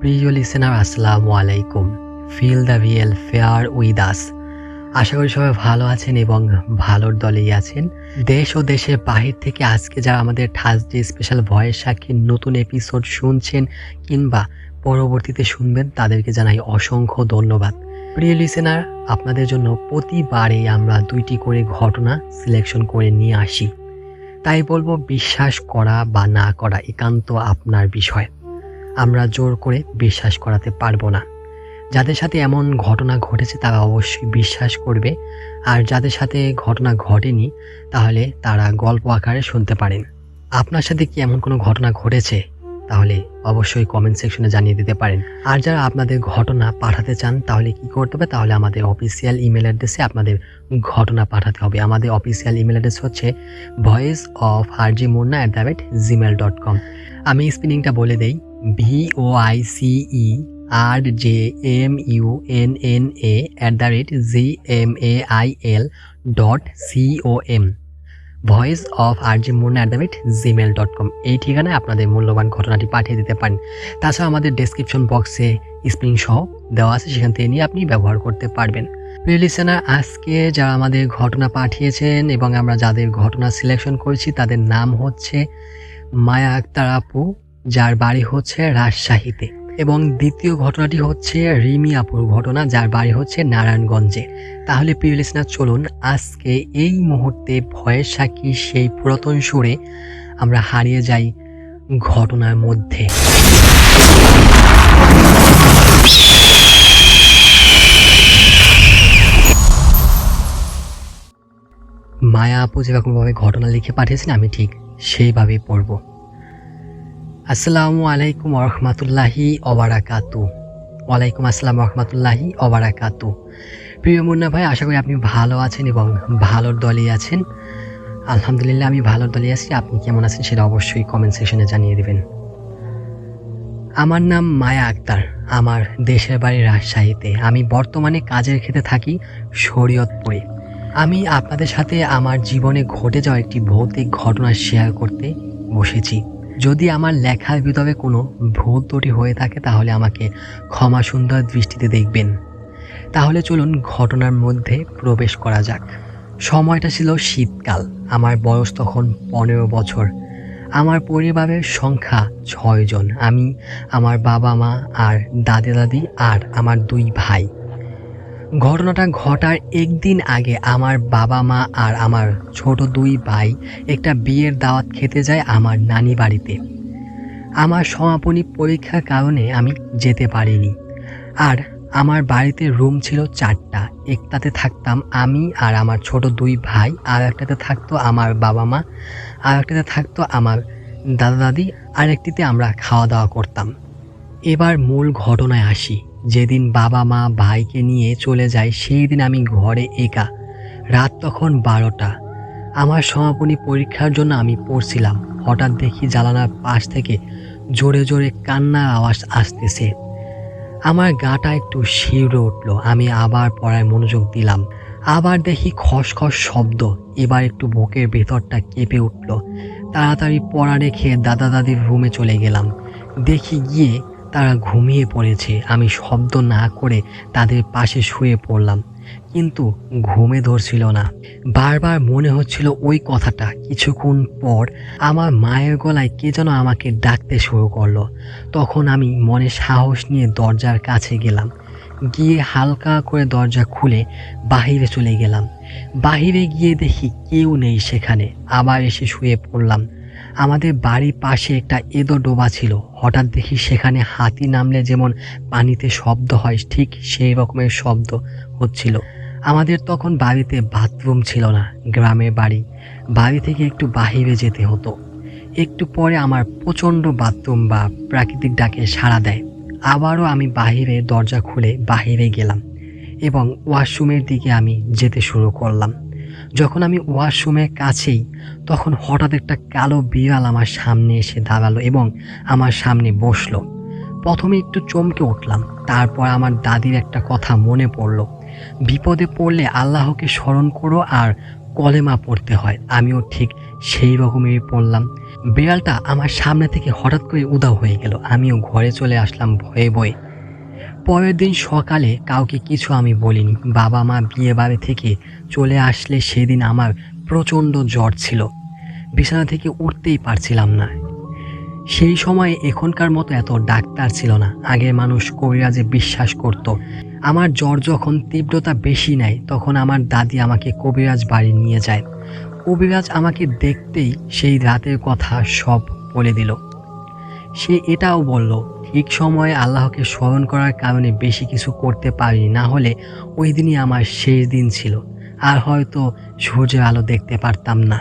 প্রিয় লিসেনার আসসালামু আলাইকুম। Feel the real fear with us আশা করি সবাই ভালো আছেন এবং ভালোর দলেই আছেন। দেশ ও দেশের বাহির থেকে আজকে যারা আমাদের থার্সডে স্পেশাল ভয়েস সাক্ষীর নতুন এপিসোড শুনছেন কিংবা পরবর্তীতে শুনবেন, তাদেরকে জানাই অসংখ্য ধন্যবাদ। প্রিয় লিসেনার আপনাদের জন্য প্রতিবারেই আমরা দুইটি করে ঘটনা সিলেকশন করে নিয়ে আসি। তাই বলব, বিশ্বাস করা বা না করা একান্ত আপনার বিষয়। আমরা জোর করে বিশ্বাস করাতে পারব না। যাদের সাথে এমন ঘটনা ঘটেছে, তারা অবশ্যই বিশ্বাস করবে। আর যাদের সাথে ঘটনা ঘটেনি, তাহলে তারা গল্প আকারে শুনতে পারেন। আপনার সাথে কি এমন কোনো ঘটনা ঘটেছে? তাহলে অবশ্যই কমেন্ট সেকশনে জানিয়ে দিতে পারেন। আর যারা আপনাদের ঘটনা পাঠাতে চান, তাহলে কি করতে হবে? তাহলে আমাদের অফিসিয়াল ইমেল অ্যাড্রেসে আপনাদের ঘটনা পাঠাতে হবে। আমাদের অফিসিয়াল ইমেল অ্যাড্রেস হচ্ছে voice of Harji Munna at the rate Gmail dot com আমি স্পিনিংটা বলে দেই। V C E R J M U N N A at the rate G M A I L dot C O M voice of R G Munna at the rate Gmail dot com এই ঠিকানায় আপনাদের মূল্যবান ঘটনাটি পাঠিয়ে দিতে পারেন। তাছাড়া আমাদের ডেসক্রিপশন বক্সে স্প্রিং সহ দেওয়া আছে, সেখান থেকে নিয়ে আপনি ব্যবহার করতে পারবেন। প্রিয় আজকে যারা আমাদের ঘটনা পাঠিয়েছেন এবং আমরা যাদের ঘটনা সিলেকশন করেছি, তাদের নাম হচ্ছে মায়া আক্তার আপু যার বাড়ি হচ্ছে রাজশাহীতে। এবং দ্বিতীয় ঘটনাটি হচ্ছে রিমি আপুর ঘটনা, যার বাড়ি হচ্ছে নারায়ণগঞ্জে। তাহলে প্রিয় চলুন আজকে এই মুহূর্তে ভয়ের সাক্ষী সেই পুরাতন সুরে আমরা হারিয়ে যাই ঘটনার মধ্যে। মায়া আপু যেরকমভাবে ঘটনা লিখে পাঠিয়েছেন, আমি ঠিক সেইভাবেই পড়ব। আসসালামু আলাইকুম রহমতুল্লাহি অবারাকাতু ওয়ালাইকুম আসসালাম রহমতুল্লাহি অবারাকাতু প্রিয় মুন্না ভাই, আশা করি আপনি ভালো আছেন এবং ভালোর দলেই আছেন। আলহামদুলিল্লাহ, আমি ভালোর দলে আছি। আপনি কেমন আছেন সেটা অবশ্যই কমেন্ট সেকশনে জানিয়ে দেবেন। আমার নাম মায়া আক্তার। আমার দেশের বাড়ি রাজশাহীতে। আমি বর্তমানে কাজের ক্ষেত্রে থাকি শরীয়তপুরে আমি আপনাদের সাথে আমার জীবনে ঘটে যাওয়া একটি ভৌতিক ঘটনা শেয়ার করতে বসেছি। যদি আমার লেখার ভিতরে কোনো ভুল ত্রুটি হয়ে থাকে, তাহলে আমাকে ক্ষমা সুন্দর দৃষ্টিতে দেখবেন। তাহলে চলুন ঘটনার মধ্যে প্রবেশ করা যাক। সময়টা ছিল শীতকাল। আমার বয়স তখন পনেরো বছর। আমার পরিবারের সংখ্যা ছয়জন। আমি, আমার বাবা মা আর দাদা দাদি আর আমার দুই ভাই। ঘটনাটা ঘটার একদিন আগে আমার বাবা মা আর আমার ছোট দুই ভাই একটা বিয়ের দাওয়াত খেতে যায় আমার নানি বাড়িতে। আমার সমাপনী পরীক্ষার কারণে আমি যেতে পারিনি। আর আমার বাড়িতে রুম ছিল চারটা, একটাতে থাকতাম আমি আর আমার ছোট দুই ভাই, আর একটাতে থাকতো আমার বাবা মা, আর একটাতে থাকতো আমার দাদা দাদি, আর একটিতে আমরা খাওয়া দাওয়া করতাম। এবার মূল ঘটনায় আসি। যেদিন বাবা মা ভাইকে নিয়ে চলে যায়, সেই দিন আমি ঘরে একা। রাত তখন বারোটা। আমার সমাপনী পরীক্ষার জন্য আমি পড়ছিলাম। হঠাৎ দেখি জানালার পাশ থেকে জোরে জোরে কান্নার আওয়াজ আসতেছে। আমার গাটা একটু শিউরে উঠল। আমি আবার পড়ায় মনোযোগ দিলাম। আবার দেখি খসখস শব্দ। এবার একটু বুকের ভেতরটা কেঁপে উঠল। তাড়াতাড়ি পড়া রেখে দাদা দাদির রুমে চলে গেলাম। দেখি গিয়ে তারা ঘুমিয়ে পড়েছে। আমি শব্দ না করে তাদের পাশে শুয়ে পড়লাম। কিন্তু ঘুমে ধরছিল না। বারবার মনে হচ্ছিল ওই কথাটা। কিছুক্ষণ পর আমার মায়ের গলায় কে যেন আমাকে ডাকতে শুরু করল। তখন আমি মনে সাহস নিয়ে দরজার কাছে গেলাম। গিয়ে হালকা করে দরজা খুলে বাহিরে চলে গেলাম। বাহিরে গিয়ে দেখি কেউ নেই সেখানে। আবার এসে শুয়ে পড়লাম। আমাদের বাড়ির পাশে একটা এদো ডোবা ছিল। হঠাৎ দেখি সেখানে হাতি নামলে যেমন পানিতে শব্দ হয়, ঠিক সেই রকমের শব্দ হচ্ছিল। আমাদের তখন বাড়িতে বাথরুম ছিল না গ্রামের বাড়ি। বাড়ি থেকে একটু বাহিরে যেতে হতো। একটু পরে আমার প্রচণ্ড বাথরুম বা প্রাকৃতিক ডাকে সাড়া দেয়। আবারও আমি বাহিরে দরজা খুলে বাহিরে গেলাম এবং ওয়াশরুমের দিকে আমি যেতে শুরু করলাম। যখন আমি ওয়াশরুমের কাছেই, তখন হঠাৎ একটা কালো বিড়াল আমার সামনে এসে দাঁড়াল এবং আমার সামনে বসল। প্রথমে একটু চমকে উঠলাম, তারপর আমার দাদির একটা কথা মনে পড়ল। বিপদে পড়লে আল্লাহকে স্মরণ করো আর কলেমা পড়তে হয়, আমিও ঠিক সেই রকমেরই পড়লাম। বিড়ালটা আমার সামনে থেকে হঠাৎ করে উদাও হয়ে গেল, আমিও ঘরে চলে আসলাম ভয়ে ভয়ে। পরের দিন সকালে কাউকে কিছু আমি বলিনি। বাবা মা বিয়ে বাড়ি থেকে চলে আসলে সেদিন আমার প্রচণ্ড জ্বর ছিল। বিছানা থেকে উঠতেই পারছিলাম না। সেই সময় এখনকার মতো এত ডাক্তার ছিল না। আগের মানুষ কবিরাজে বিশ্বাস করত। আমার জ্বর যখন তীব্রতা বেশি নেয়, তখন আমার দাদি আমাকে কবিরাজ বাড়ি নিয়ে যায়। কবিরাজ আমাকে দেখতেই সেই রাতের কথা সব বলে দিল। সে এটাও বলল ঠিক সময়ে আল্লাহকে স্মরণ করার কারণে বেশি কিছু করতে পারি না হলে ওই দিনই আমার শেষ দিন ছিল। আর হয়তো সূর্যের আলো দেখতে পারতাম না।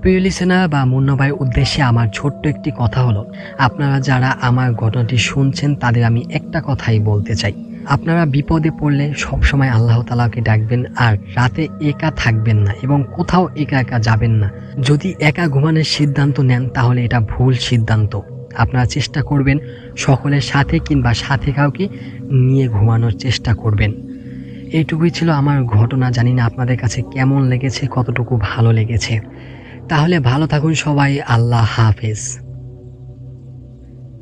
প্রিয় লিসেনার বা মুন্নভাইয়ের উদ্দেশ্যে আমার ছোট্ট একটি কথা হলো, আপনারা যারা আমার ঘটনাটি শুনছেন তাদের আমি একটা কথাই বলতে চাই। আপনারা বিপদে পড়লে সবসময় আল্লাহ তালাকে ডাকবেন আর রাতে একা থাকবেন না এবং কোথাও একা একা যাবেন না। যদি একা ঘুমানোর সিদ্ধান্ত নেন তাহলে এটা ভুল সিদ্ধান্ত। আপনারা চেষ্টা করবেন সকলের সাথে কিংবা সাথে কাউকে নিয়ে ঘুমানোর চেষ্টা করবেন। এইটুকুই ছিল আমার ঘটনা, জানি না আপনাদের কাছে কেমন লেগেছে, কতটুকু ভালো লেগেছে। তাহলে ভালো থাকুন সবাই, আল্লাহ হাফেজ।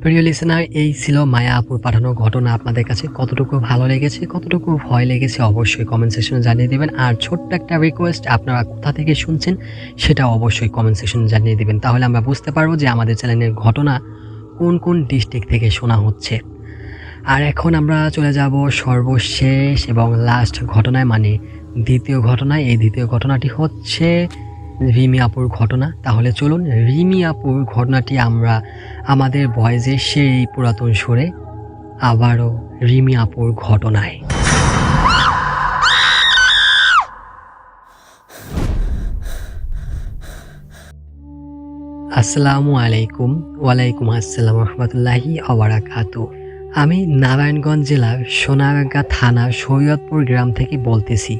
প্রিয় লিসেনার এই ছিল মায়া আপুর পাঠানো ঘটনা। আপনাদের কাছে কতটুকু ভালো লেগেছে, কতটুকু ভয় লেগেছে অবশ্যই কমেন্ট সেকশনে জানিয়ে দেবেন। আর ছোট্ট একটা রিকোয়েস্ট আপনারা কোথা থেকে শুনছেন সেটা অবশ্যই কমেন্ট সেকশনে জানিয়ে দেবেন। তাহলে আমরা বুঝতে পারব যে আমাদের চ্যানেলের ঘটনা কোন কোন ডিস্ট্রিক্ট থেকে শোনা হচ্ছে। আর এখন আমরা চলে যাব সর্বশেষ এবং লাস্ট ঘটনায় মানে দ্বিতীয় ঘটনায়। এই দ্বিতীয় ঘটনাটি হচ্ছে রিমি আপুর ঘটনা। তাহলে চলুন রিমি আপুর ঘটনাটি আমরা আমাদের ভয়েসে সেই পুরাতন সুরে আবারও রিমি আপুর ঘটনায়। আসসালামু আলাইকুম, ওয়ালাইকুম আসসালাম রহমতুল্লাহি আবরাকাতু। আমি নারায়ণগঞ্জ জেলার সোনারগাঁ থানা সৈয়দপুর গ্রাম থেকে বলতেছি।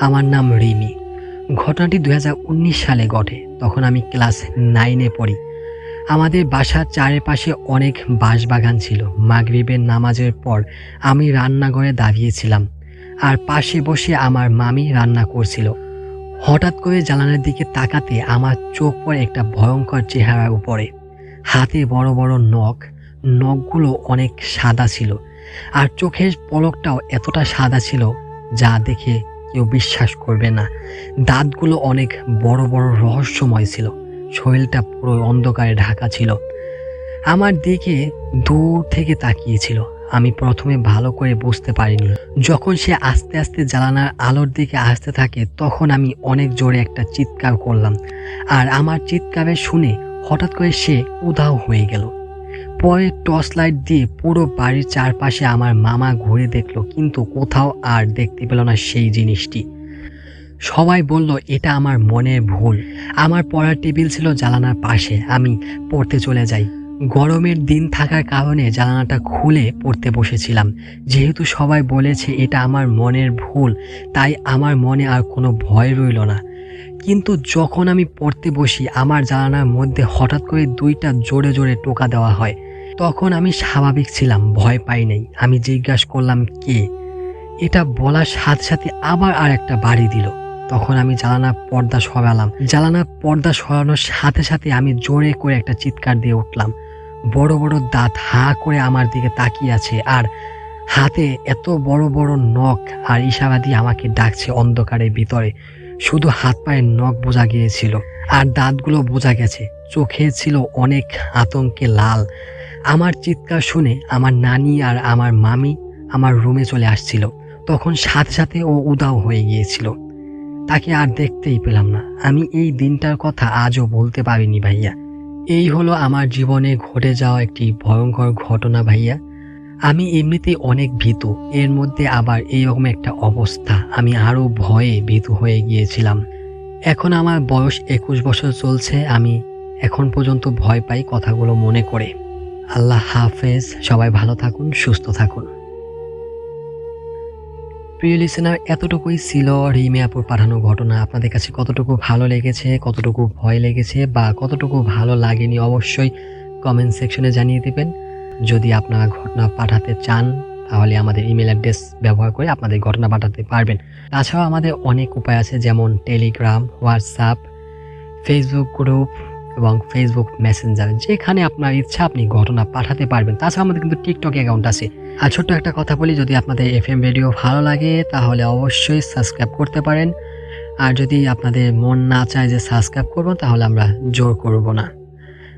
আমার নাম রিমি। ঘটনাটি দু হাজার উনিশ সালে ঘটে। তখন আমি ক্লাস নাইনে পড়ি। আমাদের বাসার চারিপাশে অনেক বাঁশবাগান ছিল। মাগরিবের নামাজের পর আমি রান্নাঘরে দাঁড়িয়েছিলাম আর পাশে বসে আমার মামি রান্না করছিল। হঠাৎ করে জানালার দিকে তাকাতে আমার চোখ পড়ে একটা ভয়ঙ্কর চেহারার উপরে। হাতে বড় বড় নখ, নখগুলো অনেক সাদা ছিল আর চোখের পলকটাও এতটা সাদা ছিল যা দেখে কেউ বিশ্বাস করবে না। দাঁতগুলো অনেক বড় বড় রহস্যময় ছিল। শরীরটা পুরো অন্ধকারে ঢাকা ছিল। আমার দিকে দূর থেকে তাকিয়েছিল। আমি প্রথমে ভালো করে বুঝতে পারিনি। যখন সে আস্তে আস্তে জ্বালানার আলোর দিকে আসতে থাকে, তখন আমি অনেক জোরে একটা চিৎকার করলাম। আর আমার চিৎকারে শুনে হঠাৎ করে সে উধাও হয়ে গেল। পরে টর্চ লাইট দিয়ে পুরো বাড়ির চারপাশে আমার মামা ঘুরে দেখল, কিন্তু কোথাও আর দেখতে পেল না সেই জিনিসটি। সবাই বলল, এটা আমার মনের ভুল। আমার পড়ার টেবিল ছিল জানালার পাশে, আমি পড়তে চলে যাই। গরমের দিন থাকার কারণে জানালাটা খুলে পড়তে বসেছিলাম। যেহেতু সবাই বলেছে, এটা আমার মনের ভুল, তাই আমার মনে আর কোনো ভয় রইল না। কিন্তু যখন আমি পড়তে বসি, আমার জানালার মধ্যে হঠাৎ করে দুইটা জোরে জোরে টোকা দেওয়া হয়। তখন আমি স্বাভাবিক ছিলাম, ভয় পাই নাই। আমি জিজ্ঞাসা করলাম, কে? এটা বলার সাথে সাথে আবার আর একটা বাড়ি দিল। তখন আমি জ্বালানা পর্দা সরালাম। জ্বালানা পর্দা সরানোর সাথে সাথে আমি জোরে করে একটা চিৎকার দিয়ে উঠলাম। বড় বড় দাঁত হা করে আমার দিকে তাকিয়ে আছে আর হাতে এত বড় বড় নখ আর ইশারা দিয়ে আমাকে ডাকছে অন্ধকারের ভিতরে। শুধু হাত পায়ের নখ বোঝা গিয়েছিল আর দাঁতগুলো বোঝা গেছে। চোখে ছিল অনেক আতঙ্কে লাল। আমার চিৎকার শুনে আমার নানি আর আমার মামি আমার রুমে চলে আসছিল। তখন সাথে সাথে ও উদাও হয়ে গিয়েছিল। তাকে আর দেখতেই পেলাম না। আমি এই দিনটার কথা আজও বলতে পারিনি ভাইয়া। এই হলো আমার জীবনে ঘটে যাওয়া একটি ভয়ঙ্কর ঘটনা ভাইয়া। আমি এমনিতেই অনেক ভীতু। এর মধ্যে আবার এইরকম একটা অবস্থা। আমি আরও ভয়ে ভীতু হয়ে গিয়েছিলাম। এখন আমার বয়স একুশ বছর চলছে। আমি এখন পর্যন্ত ভয় পাই কথাগুলো মনে করে। আল্লাহ হাফেজ, সবাই ভালো থাকুন, সুস্থ থাকুন। প্রিয় লিসেনার এতটুকুই ছিল রিমে আপুর পাঠানো ঘটনা। আপনাদের কাছে কতটুকু ভালো লেগেছে, কতটুকু ভয় লেগেছে বা কতটুকু ভালো লাগেনি অবশ্যই কমেন্ট সেকশনে জানিয়ে দেবেন। যদি আপনারা ঘটনা পাঠাতে চান, তাহলে আমাদের ইমেল অ্যাড্রেস ব্যবহার করে আপনাদের ঘটনা পাঠাতে পারবেন। তাছাড়াও আমাদের অনেক উপায় আছে, যেমন টেলিগ্রাম হোয়াটসঅ্যাপ ফেসবুক গ্রুপ এবং ফেসবুক মেসেঞ্জার যেখানে আপনার ইচ্ছা আপনি ঘটনা পাঠাতে পারবেন। তাছাড়া আমাদের কিন্তু টিকটক অ্যাকাউন্ট আছে। আর ছোট্ট একটা কথা বলি, যদি আপনাদের এফ এম রেডিও ভালো লাগে, তাহলে অবশ্যই সাবস্ক্রাইব করতে পারেন। আর যদি আপনাদের মন না চায় যে সাবস্ক্রাইব করব, তাহলে আমরা জোর করব না।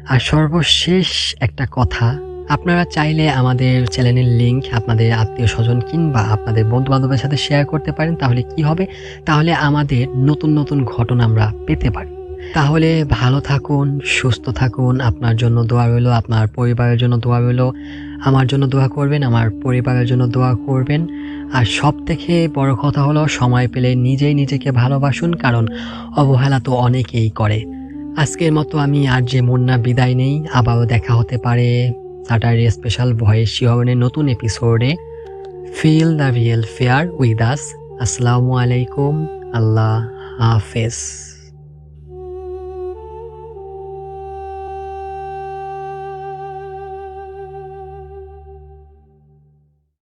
আর সর্বশেষ একটা কথা, আপনারা চাইলে আমাদের চ্যানেলের লিঙ্ক আপনাদের আত্মীয় স্বজন কিংবা আপনাদের বন্ধু বান্ধবের সাথে শেয়ার করতে পারেন। তাহলে কি হবে? তাহলে আমাদের নতুন নতুন ঘটনা আমরা পেতে পারি। তাহলে ভালো থাকুন, সুস্থ থাকুন। আপনার জন্য দোয়া রইল, আপনার পরিবারের জন্য দোয়া রইল। আমার জন্য দোয়া করবেন, আমার পরিবারের জন্য দোয়া করবেন। আর সব থেকে বড় কথা হলো, সময় পেলে নিজেই নিজেকে ভালোবাসুন, কারণ অবহেলা তো অনেকেই করে। আজকের মতো আমি আর যে মুন্না বিদায় নেই, আবারও দেখা হতে পারে স্যাটারডে স্পেশাল ভয়েস শিহরণের নতুন এপিসোডে feel the real fear with us আসসালামু আলাইকুম, আল্লাহ হাফেজ।